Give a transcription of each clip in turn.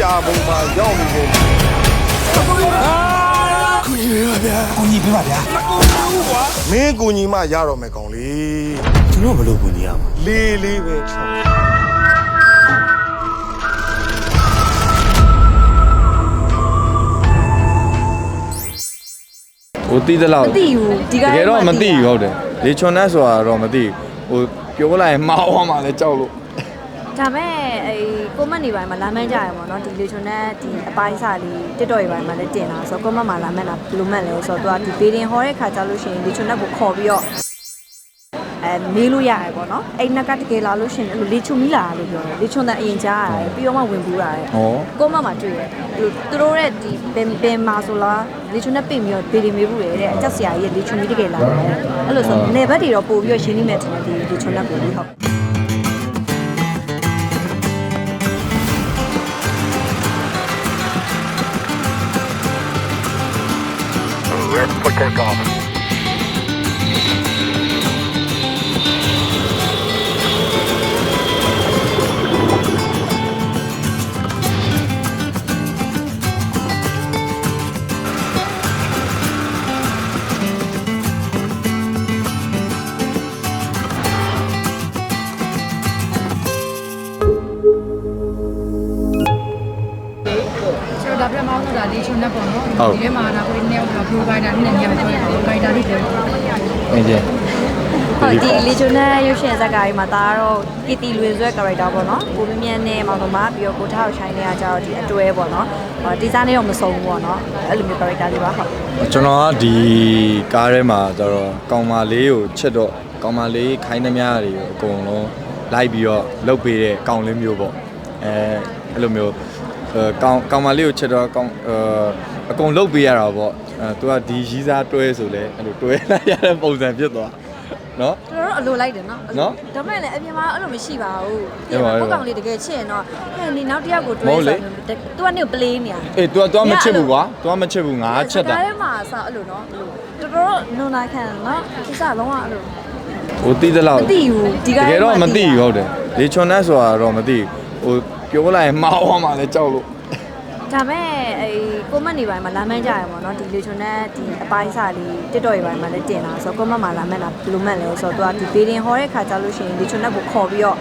တာပုံမှာရောက်နေတယ်ကိုကြီးပြပါဗျာမင်းကူညီမရတော့မယ်ကောင်လေကျွန်တော်ဘယ်လိုကူညီရမှာလေးလေးပဲချောဟိုတီးသလောက်မသိဘူးဒီကတကယ်တော့မသိဘူးဟုတ်တယ်လေချွန်နတ်ဆိုတာတော့မသိဘူးဟိုပြောလိုက်ရင်မှားသွားမှလည်းကြောက်လို့ ဒါမဲ့အဲကိုမတ်နေပိုင်းမှာလာမန်းကြရပေါ့နော်ဒီလေချွန်နဲ့ဒီအပိုင်းစာလေးတစ်တော်ရပိုင်းမှာလည်းတင်လာဆိုတော့ကိုမတ်မှာလာမန်းတာဘယ်လိုမှတ်လဲဆိုတော့သူကဒီဘေးတင်ဟောတဲ့ခါကြလို့ရှိရင်လေချွန်နဲ့ကိုခေါ်ပြီးတော့အဲမေးလို့ရတယ်ပေါ့နော်အဲ့နက်ကတကယ်လာလို့ရှိရင်အဲ့လိုလေချွန်မီလာလို့ပြောတယ်လေချွန်တဲ့အရင်ကြားရတယ်ပြီးတော့မှဝင်ပူးရတယ်ဟောကိုမမှာတွေ့တယ်သူသူတို့ရဲ့ဒီပင်ပင်မာဆိုလားလေချွန်နဲ့ပိတ်ပြီးတော့ဗီဒီမေးဘူးလေတဲ့အချက်ဆရာကြီးရဲ့လေချွန်ကြီးတကယ်လာတယ်အဲ့လိုဆိုနေဘက်တွေတော့ပို့ပြီးတော့ရှင်းနေမယ်ထင်တယ်ဒီလေချွန်နဲ့ကိုပြီးဟုတ် ကျွ တာလေးချုံနဲ့ပေါ့နော်ဒီထဲမှာဒါကိုနေအောင် provider နဲ့ညံ့တယ် provider တွေပြောအင်းကျဟုတ်ဒီလီဂျိုနယ်ရုပ်ရှင်ဇာတ်ကားကြီးမှာဒါကတော့ကီတီလွင်ဆွဲ character ပေါ့နော်ကိုမြင့်မြင့်နဲ့မောင်တော်မပြီးတော့ကိုထားကိုချိုင်းနေတာကြတော့ဒီအတွဲပေါ့နော်ဟောဒီစားနေတော့မစုံဘူးပေါ့နော်အဲ့လိုမျိုး character လေးပါဟုတ်ကျွန်တော်ကဒီကားထဲမှာကျတော့ကောင်မလေးကိုချက်တော့ကောင်မလေးခိုင်းသမျှတွေကိုအကုန်လုံးလိုက်ပြီးတော့လုတ်ပေးတဲ့ကောင်လေးမျိုးပေါ့အဲအဲ့လိုမျိုးအဲ ကောင်ကောင်မလေးကိုချက်တော့ကောင်အဲအကုန်လုတ်ပေးရတာပေါ့အဲသူကဒီရီးစားတွဲဆိုလဲအဲ့လိုတွဲလိုက်ရတဲ့ပုံစံဖြစ်သွားနော် တော်တော်အလိုလိုက်တယ်နော် နော် ဒါမဲ့လည်းအပြင်မှာအဲ့လိုမရှိပါဘူး ရပါရပါ ကိုကောင်လေးတကယ်ချစ်ရင်တော့ဟဲ့နေနောက်တစ်ယောက်ကိုတွဲ မဟုတ်လေ ဆိုသူကနေပလေးနေရ အေး तू က तू ကမချစ်ဘူးကွာ तू ကမချစ်ဘူးငါချက်တာ ဒါထဲမှာစအဲ့လိုနော်အဲ့လိုတော်တော်နုံနာခံနော်ဒီစားလုံးဝအဲ့လို ဟိုတီးသလောက် မသိဘူးဒီ တ က ကယ်တော့မသိဘူးဟုတ်တယ်လေချွန်နတ်ဆိုတာတော့မသိဘူးဟို ပြောလိုက်ရင်မှားသွားမှလည်းကြောက်လို့ဒါမဲ့အဲကိုမတ်နေပိုင်းမှာလာမန်းကြရပေါ့နော်ဒီလေချွန်နဲ့ဒီအပိုင်းစာလေးတစ်တော်ရပိုင်းမှာလည်းတင်လာဆိုတော့ကိုမတ်မှာလာမန်းတာဘယ်လိုမှတ်လဲဆိုတော့သူကဒီဘေးတင်ဟောတဲ့ခါကြလို့ရှိရင်လေချွန်နဲ့ကိုခေါ်ပြီးတော့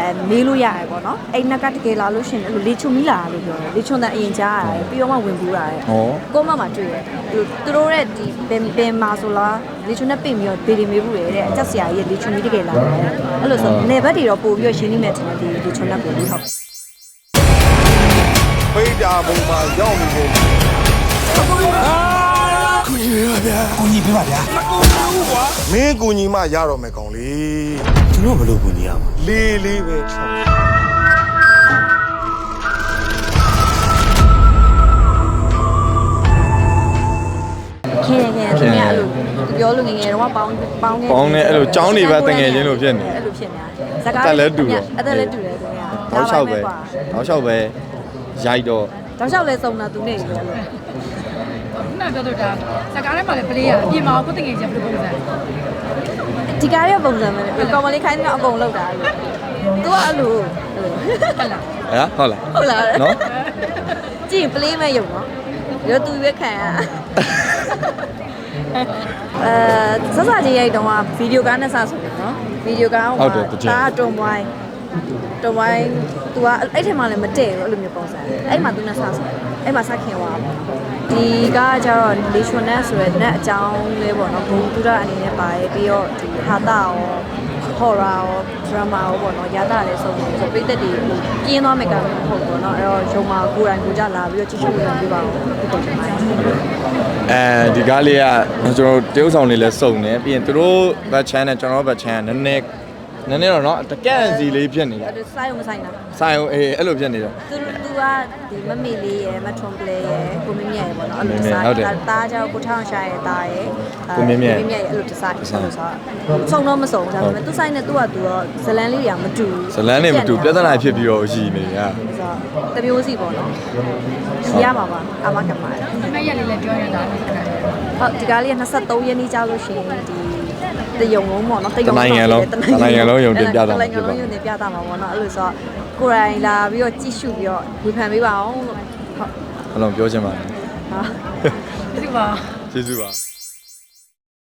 အဲမေးလို့ရတယ်ပေါ့နော်အဲ့နက်ကတကယ်လာလို့ရှိရင်အဲ့လိုလေချွန်မီလာလို့ပြောတယ်လေချွန်တဲ့အရင်ကြားရတယ်ပြီးတော့မှဝင်ပူးရတယ်ဟောကိုမမှာတွေ့တယ်သူသူတို့ရဲ့ဒီပင်ပင်မာဆိုလားလေချွန်နဲ့ပိတ်ပြီးတော့ဗီဒီမေးဘူးလေတဲ့အချက်ဆရာကြီးရဲ့လေချွန်ကြီးတကယ်လာတယ်အဲ့လိုဆိုနေဘက်တွေတော့ပို့ပြီးတော့ရှင်းနေမယ်ထင်တယ်ဒီလေချွန်နဲ့ကိုပြီးဟုတ် ပိတာပုံမှာရောက်နေတယ်ကိုကြီးပြပါဗျာကိုကြီးပြပါဗျာမင်းကူညီမရတော့မယ်ကောင်လေကျွန်တော်ဘယ်လိုကူညီရမှာလေးလေးပဲချောခင်းနေခင်းနေသူကအဲ့လိုပြောလို့ငယ်ငယ်တော့ပေါင်းပေါင်းနေပေါင်းနေအဲ့လိုចောင်းနေပဲတငယ်ချင်းလိုဖြစ်နေအဲ့လိုဖြစ်နေတာဇကားအသက်လည်းတူတော့အသက်လည်းတူတယ်သူကတောက်လျှောက်ပဲတောက်လျှောက်ပဲ ရိုက်တော့တောက်လျှောက်လဲစုံတာသူနေပြီအဲ့လိုခုနပြောတော့ဒါစကားထဲမှာလည်း play ရအပြင်မှာကိုတငယ်ချင်းဘယ်လိုပုံစံဒီကားရဲ့ပုံစံပဲကောင်မလေးခိုင်းနေတော့အကုန်လောက်တာအဲ့လိုသူကအဲ့လိုဟုတ်လားဟဲ့ဟုတ်လားဟုတ်လားနော်ကြည့်ရင် play မဲ့ရုံနော်ရောသူရွက်ခံရအဲစစကြီးရိုက်တော့ဗီဒီယိုကားနဲ့စဆိုတယ်နော်ဗီဒီယိုကားဟိုဒါတုံဝိုင်း တုံဝိုင်း तू ကအဲ့ထက်မှလည်းမတည့်ဘူးအဲ့လိုမျိုးပုံစံအဲ့မှာ तू နဲ့စဆိုအဲ့မှာစခင်သွားဒီကကျတော့လေချွန်နဲ့ဆိုရတဲ့နဲ့အကြောင်းလေးပေါ့နော်ဘုံတူတာအနေနဲ့ပါတယ်ပြီးတော့ဒီဟာတာရော horror ရော drama ရောပေါ့နော်ရတာလည်းဆုံးတယ်ဆိုပိတ်သက်တွေပြင်းသွားမယ်ကလည်းမဟုတ်ဘူးပေါ့နော်အဲ့တော့ရုံမှာကိုယ်တိုင်ကိုကြလာပြီးတော့ကြည့်ရှုရပြပါဦးဒီပုံစံမှာအဲဒီကားလေးကကျွန်တော်တရုပ်ဆောင်လေးလဲစုံတယ်ပြီးရင်သူတို့ဘတ်ချန်နဲ့ကျွန်တော်ဘတ်ချန်နည်းနည်း နည်းနည်းတော့နော်တကန့်စီလေးဖြစ်နေတာအဲ့ဒါစိုက်အောင်မဆိုင်တာဆိုင်အောင်အေးအဲ့လိုဖြစ်နေတော့သူသူကဒီမမေလေးရယ်မထွန်ပလေရယ်ကိုမင်းမြတ်ရယ်ပေါ့နော်အဲ့လိုမင်းမြတ်စားဟုတ်တယ်တာတားကြောင့်ကိုထောင်ရှာရယ်တားရယ်ကိုမင်းမြတ်ကိုမင်းမြတ်ရယ်အဲ့လိုဒီဇိုင်းဆိုတော့စုံတော့မစုံဒါပေမဲ့သူဆိုင်နဲ့သူကသူတော့ဇလန်လေးတွေကမတူဘူးဇလန်းနေမတူပြဿနာဖြစ်ပြီးတော့ရှိနေရဆိုတော့တမျိုးစီပေါ့နော်ရရမှာပါအမကမှာအမရက်လေးလည်းပြောနေတာစကားဟုတ်ဒီကားလေးက23ရက်နေ့ကြာလို့ရှိရင်ဒီ တယုံလုံးပေါ့နော်တနိုင်ငံလုံးတနိုင်ငံလုံးယုံတင်ပြတာတမှာနိုင်ငံဖြစ်ပါလုံးယုံတင်ပြတာမှာပေါ့နော်အဲ့လိုဆိုတော့ကိုယ်တိုင်လာပြီးတော့ကြည့်ရှုပြီးတော့ဝေဖန်ပေးပါအောင်လို့ဟုတ်အလုံးပြောချင်ပါတယ်ဟာဒီပါကျေးဇူးပါ